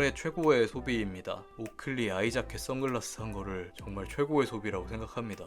올해 최고의 소비입니다. 오클리 아이자켓 선글라스 산 거를 정말 최고의 소비라고 생각합니다.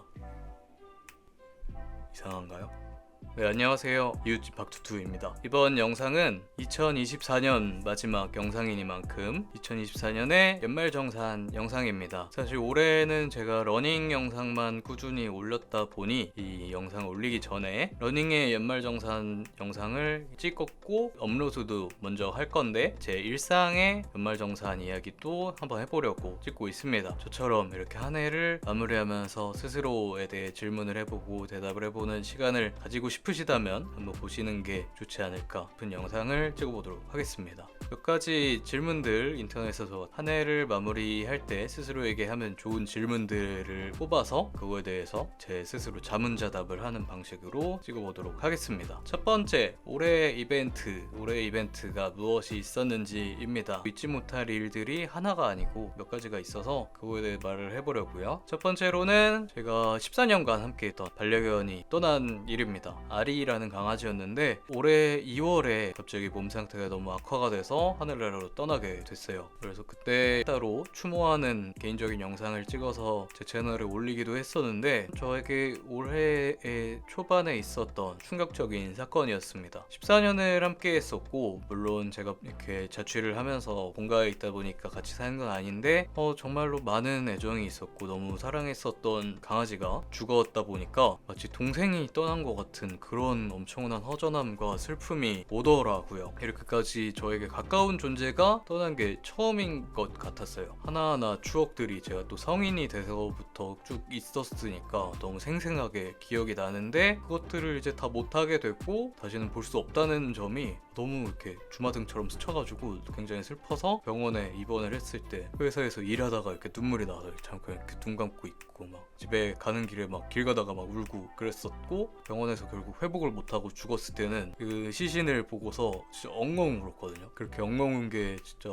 이상한가요? 네, 안녕하세요. 이웃집 박투투입니다. 이번 영상은 2024년 마지막 영상이니만큼 2024년의 연말정산 영상입니다. 사실 올해는 제가 러닝 영상만 꾸준히 올렸다 보니 이 영상을 올리기 전에 러닝의 연말정산 영상을 찍었고 업로드도 먼저 할 건데 제 일상의 연말정산 이야기도 한번 해보려고 찍고 있습니다. 저처럼 이렇게 한 해를 마무리하면서 스스로에 대해 질문을 해보고 대답을 해보는 시간을 가지고 싶 으시다면 한번 보시는 게 좋지 않을까 싶은 영상을 찍어보도록 하겠습니다. 몇 가지 질문들 인터넷에서 한 해를 마무리할 때 스스로에게 하면 좋은 질문들을 뽑아서 그거에 대해서 제 스스로 자문자답을 하는 방식으로 찍어보도록 하겠습니다. 첫 번째, 올해 이벤트, 올해 이벤트가 무엇이 있었는지입니다. 잊지 못할 일들이 하나가 아니고 몇 가지가 있어서 그거에 대해 말을 해보려고요. 첫 번째로는 제가 14년간 함께했던 반려견이 떠난 일입니다. 아리라는 강아지였는데 올해 2월에 갑자기 몸 상태가 너무 악화가 돼서 하늘나라로 떠나게 됐어요. 그래서 그때 따로 추모하는 개인적인 영상을 찍어서 제 채널에 올리기도 했었는데 저에게 올해의 초반에 있었던 충격적인 사건이었습니다. 14년을 함께 했었고 물론 제가 이렇게 자취를 하면서 본가에 있다 보니까 같이 사는 건 아닌데 어, 정말로 많은 애정이 있었고 너무 사랑했었던 강아지가 죽었다 보니까 마치 동생이 떠난 것 같은 그런 엄청난 허전함과 슬픔이 오더라고요. 이렇게까지 저에게 가까운 존재가 떠난 게 처음인 것 같았어요. 하나하나 추억들이 제가 또 성인이 돼서부터 쭉 있었으니까 너무 생생하게 기억이 나는데 그것들을 이제 다 못하게 됐고 다시는 볼 수 없다는 점이 너무 이렇게 주마등처럼 스쳐가지고 굉장히 슬퍼서 병원에 입원을 했을 때 회사에서 일하다가 이렇게 눈물이 나서 잠깐 이렇게 눈 감고 있고 막 집에 가는 길에 막 길 가다가 막 울고 그랬었고 병원에서 결국 회복을 못하고 죽었을 때는 그 시신을 보고서 진짜 엉엉 울었거든요. 그렇게 엉엉 운 게 진짜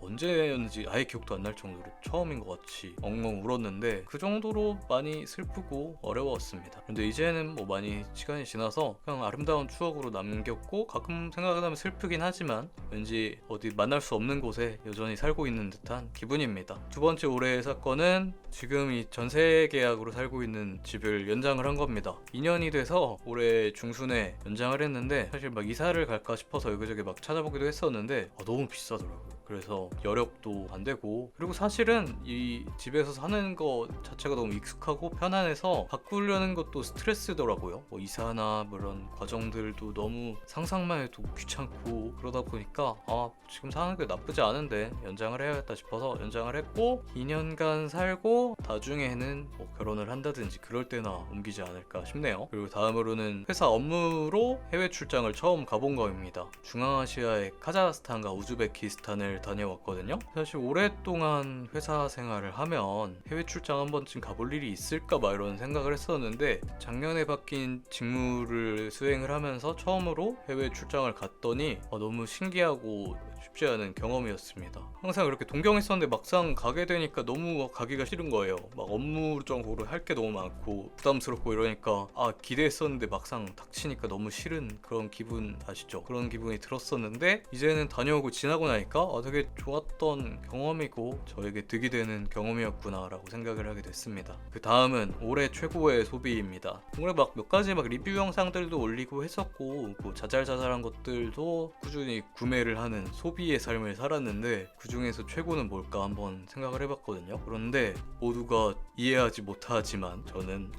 언제였는지 아예 기억도 안 날 정도로 처음인 것 같이 엉엉 울었는데 그 정도로 많이 슬프고 어려웠습니다. 근데 이제는 뭐 많이 시간이 지나서 그냥 아름다운 추억으로 남겼고 가끔 생각하면 슬프긴 하지만 왠지 어디 만날 수 없는 곳에 여전히 살고 있는 듯한 기분입니다. 두 번째 올해의 사건은 지금 이 전세 계약으로 살고 있는 집을 연장을 한 겁니다. 2년이 돼서 올해 중순에 연장을 했는데 사실 막 이사를 갈까 싶어서 여기저기 막 찾아보기도 했었는데 아, 너무 비싸더라고요. 그래서 여력도 안 되고 그리고 사실은 이 집에서 사는 거 자체가 너무 익숙하고 편안해서 바꾸려는 것도 스트레스더라고요. 뭐 이사나 뭐 이런 과정들도 너무 상상만 해도 귀찮고 그러다 보니까 아 지금 사는 게 나쁘지 않은데 연장을 해야겠다 싶어서 연장을 했고 2년간 살고 나중에는 뭐 결혼을 한다든지 그럴 때나 옮기지 않을까 싶네요. 그리고 다음으로는 회사 업무로 해외 출장을 처음 가본 거입니다. 중앙아시아의 카자흐스탄과 우즈베키스탄을 다녀왔거든요. 사실 오랫동안 회사 생활을 하면 해외 출장 한 번쯤 가볼 일이 있을까 봐 이런 생각을 했었는데 작년에 바뀐 직무를 수행을 하면서 처음으로 해외 출장을 갔더니 어, 너무 신기하고 쉽지 않은 경험이었습니다. 항상 그렇게 동경했었는데 막상 가게 되니까 너무 가기가 싫은 거예요. 막 업무적으로 할 게 너무 많고 부담스럽고 이러니까 아 기대했었는데 막상 닥치니까 너무 싫은 그런 기분 아시죠? 그런 기분이 들었었는데 이제는 다녀오고 지나고 나니까 아, 되게 좋았던 경험이고 저에게 득이 되는 경험이었구나라고 생각을 하게 됐습니다. 그 다음은 올해 최고의 소비입니다. 올해 막 몇 가지 막 리뷰 영상들도 올리고 했었고 뭐 자잘자잘한 것들도 꾸준히 구매를 하는 소비의 삶을 살았는데 그 중에서 최고는 뭘까 한번 생각을 해봤거든요. 그런데 모두가 이해하지 못하지만 저는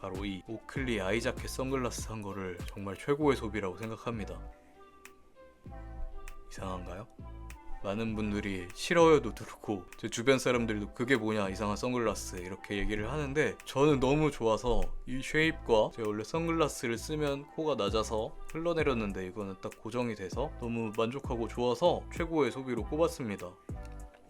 바로 이 오클리 아이 자켓 선글라스 산 거를 정말 최고의 소비라고 생각합니다. 이상한가요? 많은 분들이 싫어요도 들고 제 주변 사람들도 그게 뭐냐 이상한 선글라스 이렇게 얘기를 하는데 저는 너무 좋아서 이 쉐입과 제가 원래 선글라스를 쓰면 코가 낮아서 흘러내렸는데 이거는 딱 고정이 돼서 너무 만족하고 좋아서 최고의 소비로 꼽았습니다.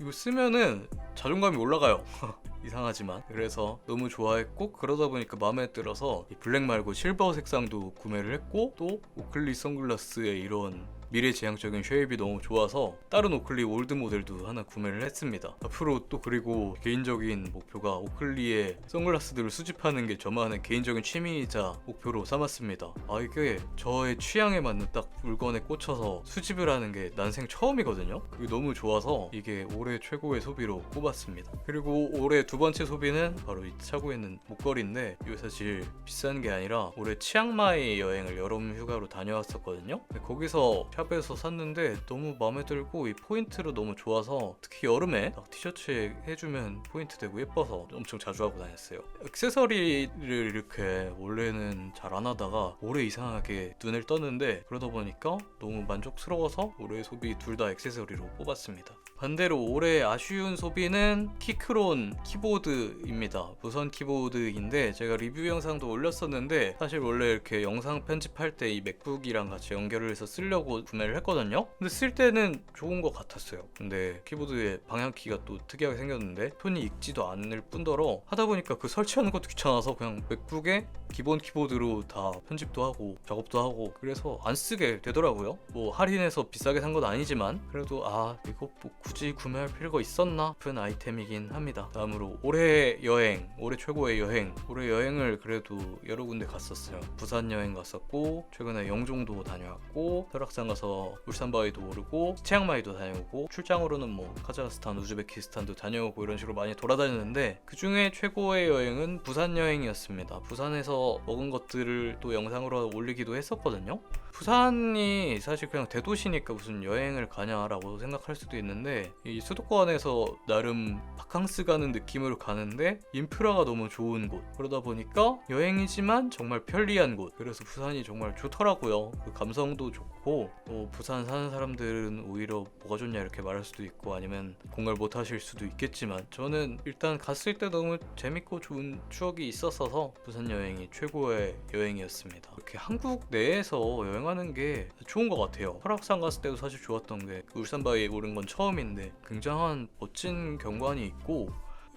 이거 쓰면은 자존감이 올라가요. 이상하지만 그래서 너무 좋아했고 그러다 보니까 마음에 들어서 이 블랙 말고 실버 색상도 구매를 했고 또 오클리 선글라스의 이런 미래지향적인 쉐입이 너무 좋아서 다른 오클리 올드 모델도 하나 구매를 했습니다. 앞으로 또 그리고 개인적인 목표가 오클리의 선글라스들을 수집하는 게 저만의 개인적인 취미이자 목표로 삼았습니다. 아 이게 저의 취향에 맞는 딱 물건에 꽂혀서 수집을 하는 게 난생 처음이거든요. 그게 너무 좋아서 이게 올해 최고의 소비로 꼽았습니다. 그리고 올해 두 번째 소비는 바로 이 차고 있는 목걸이인데 이게 사실 비싼 게 아니라 올해 치앙마이 여행을 여름 휴가로 다녀왔었거든요. 거기서 샵에서 샀는데 너무 마음에 들고 이 포인트로 너무 좋아서 특히 여름에 딱 티셔츠에 해주면 포인트 되고 예뻐서 엄청 자주 하고 다녔어요. 액세서리를 이렇게 원래는 잘 안 하다가 올해 이상하게 눈을 떴는데 그러다 보니까 너무 만족스러워서 올해 소비 둘 다 액세서리로 뽑았습니다. 반대로 올해 아쉬운 소비는 키크론 키보드입니다. 무선 키보드인데 제가 리뷰 영상도 올렸었는데 사실 원래 이렇게 영상 편집할 때 이 맥북이랑 같이 연결을 해서 쓰려고 구매를 했거든요. 근데 쓸 때는 좋은 것 같았어요. 근데 키보드의 방향키가 또 특이하게 생겼는데 손이 익지도 않을 뿐더러 하다 보니까 그 설치하는 것도 귀찮아서 그냥 맥북에 기본 키보드로 다 편집도 하고 작업도 하고 그래서 안 쓰게 되더라고요. 뭐 할인해서 비싸게 산 건 아니지만 그래도 아 이거 뭐 굳이 구매할 필요가 있었나 싶은 아이템이긴 합니다. 다음으로 올해 여행, 올해 최고의 여행. 올해 여행을 그래도 여러 군데 갔었어요. 부산 여행 갔었고 최근에 영종도 다녀왔고 설악산 가서 울산바위도 오르고 치앙마이도 다녀오고 출장으로는 뭐 카자흐스탄, 우즈베키스탄도 다녀오고 이런 식으로 많이 돌아다녔는데 그 중에 최고의 여행은 부산 여행이었습니다. 부산에서 먹은 것들을 또 영상으로 올리기도 했었거든요. 부산이 사실 그냥 대도시니까 무슨 여행을 가냐라고 생각할 수도 있는데 이 수도권에서 나름 바캉스 가는 느낌으로 가는데 인프라가 너무 좋은 곳 그러다 보니까 여행이지만 정말 편리한 곳 그래서 부산이 정말 좋더라고요 그 감성도 좋고 또 부산 사는 사람들은 오히려 뭐가 좋냐 이렇게 말할 수도 있고 아니면 공감 못 하실 수도 있겠지만 저는 일단 갔을 때 너무 재밌고 좋은 추억이 있었어서 부산 여행이 최고의 여행이었습니다. 이렇게 한국 내에서 여행하는 게 좋은 것 같아요. 설악산 갔을 때도 사실 좋았던 게 울산 바위에 오른 건 처음인데 굉장한 멋진 경관이 있고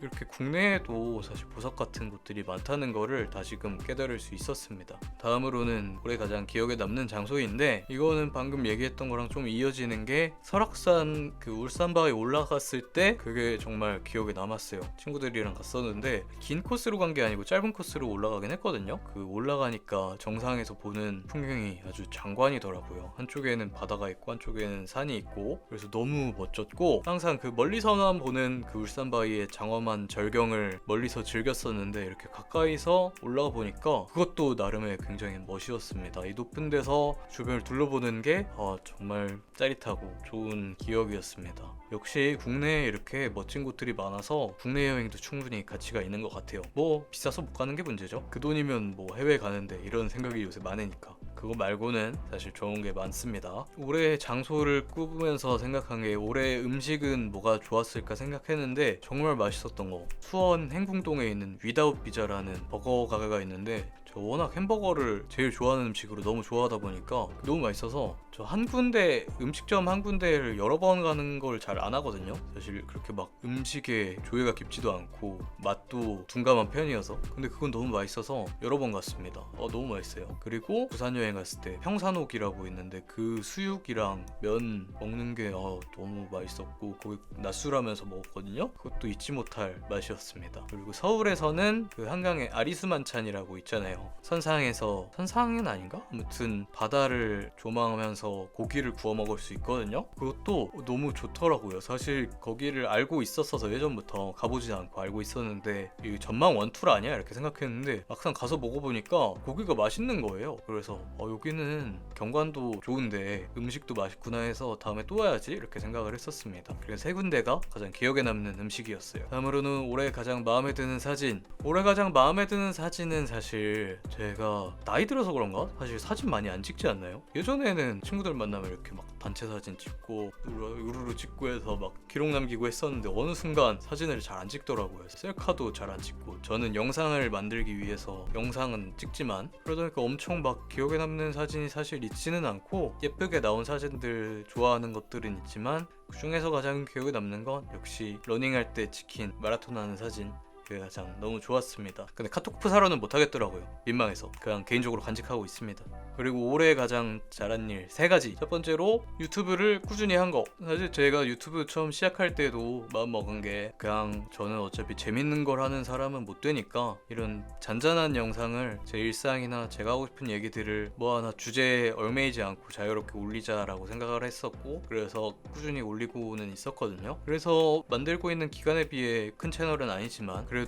이렇게 국내에도 사실 보석 같은 곳들이 많다는 거를 다시금 깨달을 수 있었습니다. 다음으로는 올해 가장 기억에 남는 장소인데 이거는 방금 얘기했던 거랑 좀 이어지는 게 설악산 그 울산바위 올라갔을 때 그게 정말 기억에 남았어요. 친구들이랑 갔었는데 긴 코스로 간 게 아니고 짧은 코스로 올라가긴 했거든요. 그 올라가니까 정상에서 보는 풍경이 아주 장관이더라고요. 한쪽에는 바다가 있고 한쪽에는 산이 있고 그래서 너무 멋졌고 항상 그 멀리서만 보는 그 울산바위의 장엄한 절경을 멀리서 즐겼었는데 이렇게 가까이서 올라가 보니까 그것도 나름의 굉장히 멋이었습니다. 이 높은 데서 주변을 둘러보는 게 아, 정말 짜릿하고 좋은 기억이었습니다. 역시 국내에 이렇게 멋진 곳들이 많아서 국내 여행도 충분히 가치가 있는 것 같아요. 뭐 비싸서 못 가는 게 문제죠. 그 돈이면 뭐 해외 가는데 이런 생각이 요새 많으니까. 그거 말고는 사실 좋은 게 많습니다. 올해 장소를 꼽으면서 생각한 게 올해 음식은 뭐가 좋았을까 생각했는데 정말 맛있었던 거. 수원 행궁동에 있는 위다웃 피자라는 버거 가게가 있는데 저 워낙 햄버거를 제일 좋아하는 음식으로 너무 좋아하다 보니까 너무 맛있어서 저 한 군데 음식점 한 군데를 여러 번 가는 걸 잘 안 하거든요. 사실 그렇게 막 음식에 조예가 깊지도 않고 맛도 둔감한 편이어서 근데 그건 너무 맛있어서 여러 번 갔습니다. 어, 너무 맛있어요. 그리고 부산 여행 갔을 때 평산옥이라고 있는데 그 수육이랑 면 먹는 게 어, 너무 맛있었고 거기 낮술하면서 먹었거든요. 그것도 잊지 못할 맛이었습니다. 그리고 서울에서는 그 한강에 아리수만찬이라고 있잖아요. 선상에서 선상은 아닌가? 아무튼 바다를 조망하면서 고기를 구워 먹을 수 있거든요. 그것도 너무 좋더라고요. 사실 거기를 알고 있었어서 예전부터 가보지 않고 알고 있었는데 이 전망 원투라 아니야 이렇게 생각했는데 막상 가서 먹어보니까 고기가 맛있는 거예요. 그래서 어, 여기는 경관도 좋은데 음식도 맛있구나 해서 다음에 또 와야지 이렇게 생각을 했었습니다. 그래서 세 군데가 가장 기억에 남는 음식이었어요. 다음으로는 올해 가장 마음에 드는 사진. 올해 가장 마음에 드는 사진은 사실 제가 나이 들어서 그런가? 사실 사진 많이 안 찍지 않나요? 예전에는 친구들 만나면 이렇게 막 단체 사진 찍고 우르르 찍고 해서 막 기록 남기고 했었는데 어느 순간 사진을 잘 안 찍더라고요. 셀카도 잘 안 찍고 저는 영상을 만들기 위해서 영상은 찍지만 그러다 보니까 엄청 막 기억에 남는 사진이 사실 있지는 않고 예쁘게 나온 사진들 좋아하는 것들은 있지만 그 중에서 가장 기억에 남는 건 역시 러닝할 때 찍힌 마라톤 하는 사진 그게 가장 너무 좋았습니다. 근데 카톡 프사로는 못 하겠더라고요. 민망해서 그냥 개인적으로 간직하고 있습니다. 그리고 올해 가장 잘한 일 세 가지. 첫 번째로 유튜브를 꾸준히 한 거. 사실 제가 유튜브 처음 시작할 때도 마음 먹은 게 그냥 저는 어차피 재밌는 걸 하는 사람은 못 되니까 이런 잔잔한 영상을 제 일상이나 제가 하고 싶은 얘기들을 뭐 하나 주제에 얽매이지 않고 자유롭게 올리자라고 생각을 했었고 그래서 꾸준히 올리고는 있었거든요. 그래서 만들고 있는 기간에 비해 큰 채널은 아니지만 그래도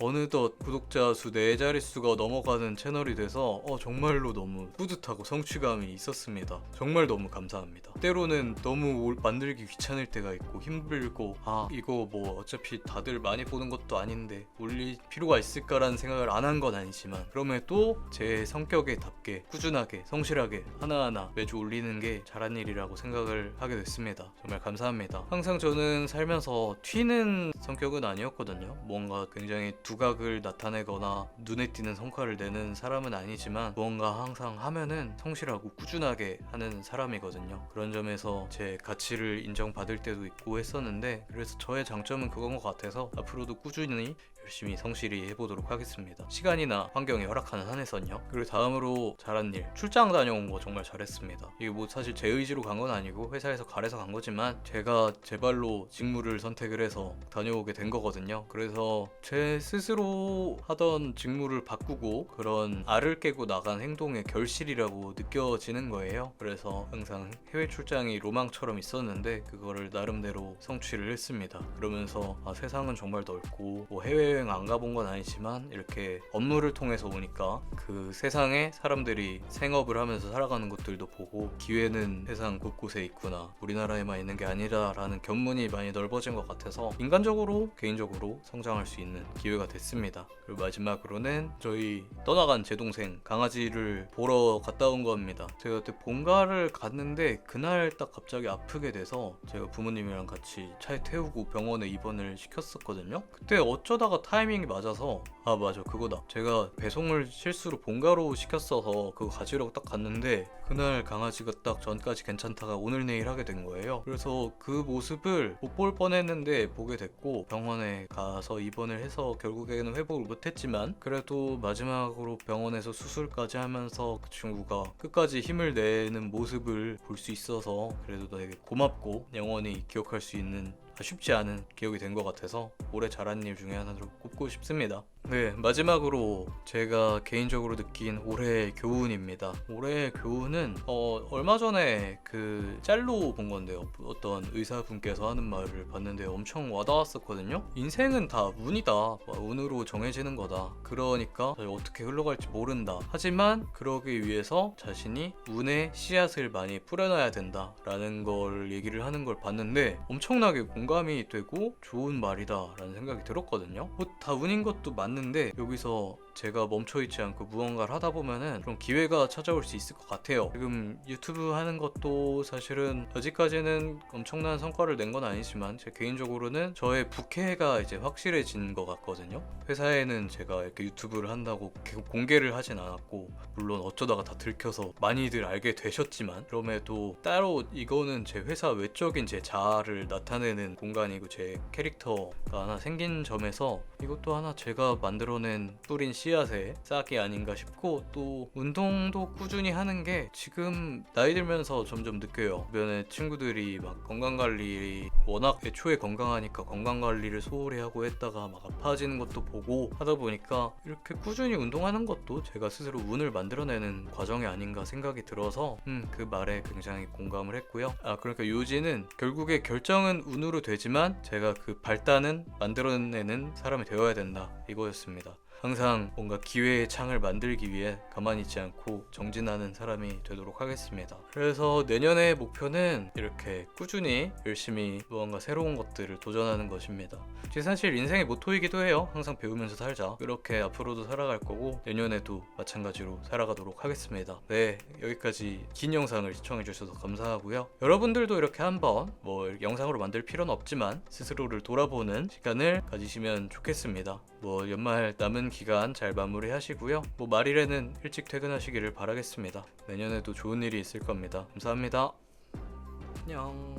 어느덧 구독자 수네 자릿수가 넘어가는 채널이 돼서 어, 정말로 너무 뿌듯하고 성취감이 있었습니다. 정말 너무 감사합니다. 때로는 너무 올- 만들기 귀찮을 때가 있고 힘들고 아 이거 뭐 어차피 다들 많이 보는 것도 아닌데 올릴 필요가 있을까라는 생각을 안 한 건 아니지만 그럼에도 제 성격에 답게 꾸준하게 성실하게 하나하나 매주 올리는 게 잘한 일이라고 생각을 하게 됐습니다. 정말 감사합니다. 항상 저는 살면서 튀는 성격은 아니었거든요. 뭔가 굉장히 두각을 나타내거나 눈에 띄는 성과를 내는 사람은 아니지만 무언가 항상 하면은 성실하고 꾸준하게 하는 사람이거든요. 그런 점에서 제 가치를 인정받을 때도 있고 했었는데 그래서 저의 장점은 그건 것 같아서 앞으로도 꾸준히 열심히 성실히 해보도록 하겠습니다. 시간이나 환경이 허락하는 한에선요. 그리고 다음으로 잘한 일 출장 다녀온 거 정말 잘했습니다. 이게 뭐 사실 제 의지로 간 건 아니고 회사에서 가래서 간 거지만 제가 제 발로 직무를 선택을 해서 다녀오게 된 거거든요. 그래서 제 스스로 하던 직무를 바꾸고 그런 알을 깨고 나간 행동의 결실이라고 느껴지는 거예요. 그래서 항상 해외 출장이 로망처럼 있었는데 그거를 나름대로 성취를 했습니다. 그러면서 아, 세상은 정말 넓고 뭐 해외 여행 안 가본 건 아니지만 이렇게 업무를 통해서 오니까 그 세상에 사람들이 생업을 하면서 살아가는 것들도 보고 기회는 세상 곳곳에 있구나 우리나라에만 있는 게 아니라라는 견문이 많이 넓어진 것 같아서 인간적으로 개인적으로 성장할 수 있는 기회가 됐습니다. 그리고 마지막으로는 저희 떠나간 제 동생 강아지를 보러 갔다 온 겁니다. 제가 그때 본가를 갔는데 그날 딱 갑자기 아프게 돼서 제가 부모님이랑 같이 차에 태우고 병원에 입원을 시켰었거든요. 그때 어쩌다가 타이밍이 맞아서 아 맞아 그거다. 제가 배송을 실수로 본가로 시켰어서 그거 가지려고 딱 갔는데 그날 강아지가 딱 전까지 괜찮다가 오늘 내일 하게 된 거예요. 그래서 그 모습을 못 볼 뻔했는데 보게 됐고 병원에 가서 입원을 해서 결국에는 회복을 못했지만 그래도 마지막으로 병원에서 수술까지 하면서 그 친구가 끝까지 힘을 내는 모습을 볼 수 있어서 그래도 되게 고맙고 영원히 기억할 수 있는 쉽지 않은 기억이 된 것 같아서 올해 잘한 일 중에 하나로 꼽고 싶습니다. 네, 마지막으로 제가 개인적으로 느낀 올해의 교훈입니다. 올해의 교훈은 어, 얼마 전에 그 짤로 본 건데요. 어떤 의사분께서 하는 말을 봤는데 엄청 와닿았었거든요. 인생은 다 운이다. 뭐 운으로 정해지는 거다. 그러니까 어떻게 흘러갈지 모른다. 하지만 그러기 위해서 자신이 운의 씨앗을 많이 뿌려놔야 된다라는 걸 얘기를 하는 걸 봤는데 엄청나게 공감이 되고 좋은 말이다라는 생각이 들었거든요. 뭐 다 운인 것도 맞는 데 여기서 제가 멈춰있지 않고 무언가를 하다 보면은 좀 기회가 찾아올 수 있을 것 같아요. 지금 유튜브 하는 것도 사실은 아직까지는 엄청난 성과를 낸 건 아니지만 제 개인적으로는 저의 부캐가 이제 확실해진 것 같거든요. 회사에는 제가 이렇게 유튜브를 한다고 공개를 하진 않았고 물론 어쩌다가 다 들켜서 많이들 알게 되셨지만 그럼에도 따로 이거는 제 회사 외적인 제 자아를 나타내는 공간이고 제 캐릭터가 하나 생긴 점에서 이것도 하나 제가 만들어낸 뿌린 씨앗의 싹이 아닌가 싶고 또 운동도 꾸준히 하는 게 지금 나이 들면서 점점 느껴요. 주변에 친구들이 막 건강관리 워낙 애초에 건강하니까 건강관리를 소홀히 하고 했다가 막 아파지는 것도 보고 하다 보니까 이렇게 꾸준히 운동하는 것도 제가 스스로 운을 만들어내는 과정이 아닌가 생각이 들어서 음, 그 말에 굉장히 공감을 했고요. 아 그러니까 요지는 결국에 결정은 운으로 되지만 제가 그 발단은 만들어내는 사람이 되어야 된다 이거였습니다. 항상 뭔가 기회의 창을 만들기 위해 가만히 있지 않고 정진하는 사람이 되도록 하겠습니다. 그래서 내년의 목표는 이렇게 꾸준히 열심히 무언가 새로운 것들을 도전하는 것입니다. 제 사실 인생의 모토이기도 해요. 항상 배우면서 살자. 이렇게 앞으로도 살아갈 거고 내년에도 마찬가지로 살아가도록 하겠습니다. 네, 여기까지 긴 영상을 시청해 주셔서 감사하고요. 여러분들도 이렇게 한번 뭐 영상으로 만들 필요는 없지만 스스로를 돌아보는 시간을 가지시면 좋겠습니다. 뭐 연말 남은 기간 잘 마무리하시고요. 뭐 말일에는 일찍 퇴근하시기를 바라겠습니다. 내년에도 좋은 일이 있을 겁니다. 감사합니다. 안녕.